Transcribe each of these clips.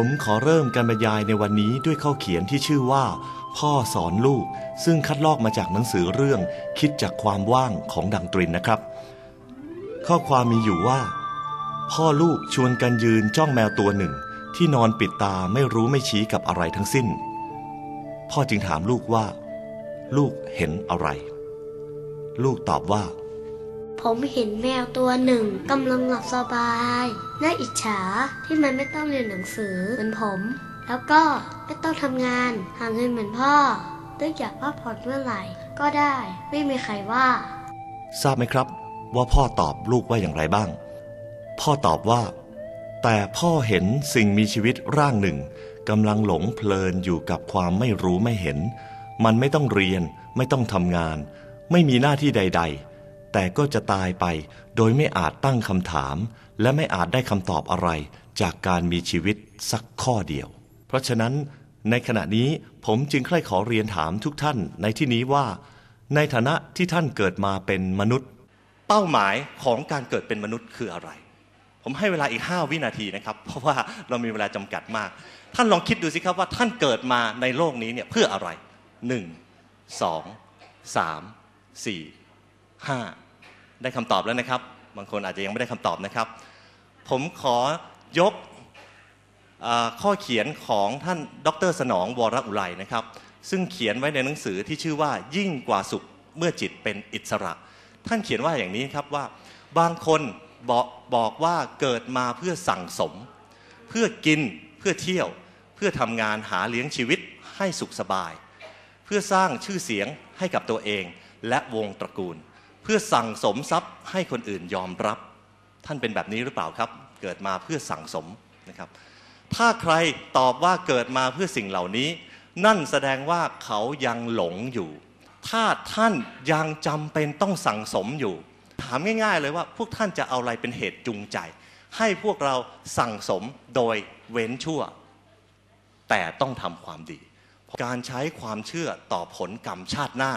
ผมขอเริ่มการบรรยายในวันนี้ด้วยข้อเขียนที่ชื่อว่า พ่อสอนลูก ซึ่งคัดลอกมาจากหนังสือเรื่อง คิดจากความว่างของดังตรินนะครับ ข้อความมีอยู่ว่า พ่อลูกชวนกันยืนจ้องแมวตัวหนึ่ง ที่นอนปิดตาไม่รู้ไม่ชี้กับอะไรทั้งสิ้น พ่อจึงถามลูกว่า ลูกเห็นอะไร ลูกตอบว่า ผมเห็นแมวตัวหนึ่งกำลังหลับสบาย น่าอิจฉาที่มันไม่ต้องเรียนหนังสือเหมือนผม แล้วก็ไม่ต้องทำงานหาเงินเหมือนพ่อนึกอยากพักผ่อนเมื่อไหร่ ก็ได้ไม่มีใครว่า ทราบไหมครับ ว่าพ่อตอบลูกว่าอย่างไรบ้าง พ่อตอบว่า แต่พ่อเห็นสิ่งมีชีวิตร่างหนึ่งกำลังหลงเพลินอยู่กับความไม่รู้ไม่เห็น มันไม่ต้องเรียน ไม่ต้องทำงาน ไม่มีหน้าที่ใด ๆ แต่ก็จะตายไป โดยไม่อาจตั้งคำถาม และไม่อาจได้คำตอบอะไร จากการมีชีวิตสักข้อเดียว เพราะฉะนั้น ในขณะนี้ผมจึงใคร่ขอเรียนถามทุกท่านในที่นี้ว่า ในฐานะที่ท่านเกิดมาเป็นมนุษย์ เป้าหมายของการเกิดเป็นมนุษย์คืออะไร ผมให้เวลาอีก 5 วินาทีนะครับ เพราะว่าเรามีเวลาจำกัดมาก ท่านลองคิดดูสิครับว่าท่านเกิดมาในโลกนี้เนี่ยเพื่ออะไร 1 2 3 4 5 ได้คำตอบแล้วนะครับ บางคนอาจจะยังไม่ได้คำตอบนะครับ ผมขอยกอข้อเขียนของท่านดร สนองวรอุไรนะครับ ซึ่งเขียนไว้ในหนังสือที่ชื่อว่ายิ่งกว่าสุขเมื่อจิตเป็นอิสระ ท่านเขียนว่าอย่างนี้ครับว่า บางคนบอกบอกว่าเกิดมาเพื่อสั่งสม เพื่อกินเพื่อเที่ยว เพื่อทำงานหาเลี้ยงชีวิตให้สุขสบาย เพื่อสร้างชื่อเสียงให้กับตัวเองและวงตระกูล เพื่อสั่งสมทรัพย์ให้คนอื่นยอมรับ ท่านเป็นแบบนี้หรือเปล่าครับ เกิดมาเพื่อสั่งสมนะครับ ถ้าใครตอบว่าเกิดมาเพื่อสิ่งเหล่านี้ นั่นแสดงว่าเขายังหลงอยู่ ถ้าท่านยังจำเป็นต้องสั่งสมอยู่ ถามง่ายๆเลยว่าพวกท่านจะเอาอะไรเป็นเหตุจูงใจ ให้พวกเราสั่งสมโดยเว้นชั่ว แต่ต้องทำความดี การใช้ความเชื่อต่อผลกรรมชาติหน้า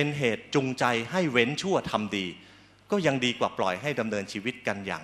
เป็นเหตุจูงใจให้เว้นชั่วทำดี ก็ยังดีกว่าปล่อยให้ดำเนินชีวิตกันอย่าง